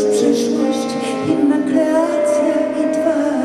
już przyszłość, inna kreacja i dwa.